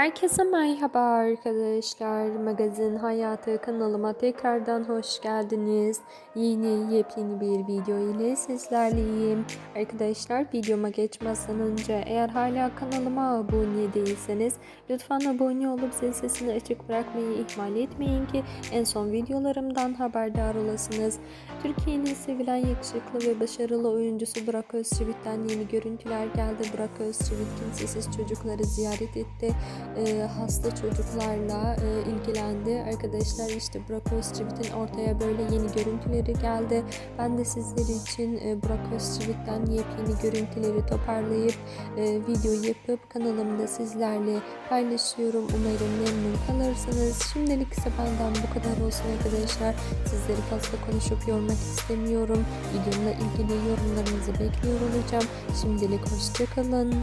Herkese merhaba arkadaşlar. Magazin Hayatı kanalıma tekrardan hoş geldiniz. Yeni yepyeni bir video ile sizlerleyim. Arkadaşlar videoma geçmezden önce eğer hala kanalıma abone değilseniz lütfen abone olup zil sesini açık bırakmayı ihmal etmeyin ki en son videolarımdan haberdar olasınız. Türkiye'nin sevilen yakışıklı ve başarılı oyuncusu Burak Özçivit'ten yeni görüntüler geldi. Burak Özçivit kimsesiz çocukları ziyaret etti e, hasta çocuklarla e, ilgilendi. Arkadaşlar işte Burak Özçivit'in ortaya böyle yeni görüntüleri geldi. Ben de sizler için e, Burak Özçivit'ten yepyeni görüntüleri toparlayıp e, video yapıp kanalımda sizlerle paylaşıyorum. Umarım memnun kalırsınız. Şimdilik ise benden bu kadar olsun arkadaşlar. Sizleri fazla konuşup yormak istemiyorum. Videomla ilgili yorumlarınızı bekliyor olacağım. Şimdilik hoşçakalın.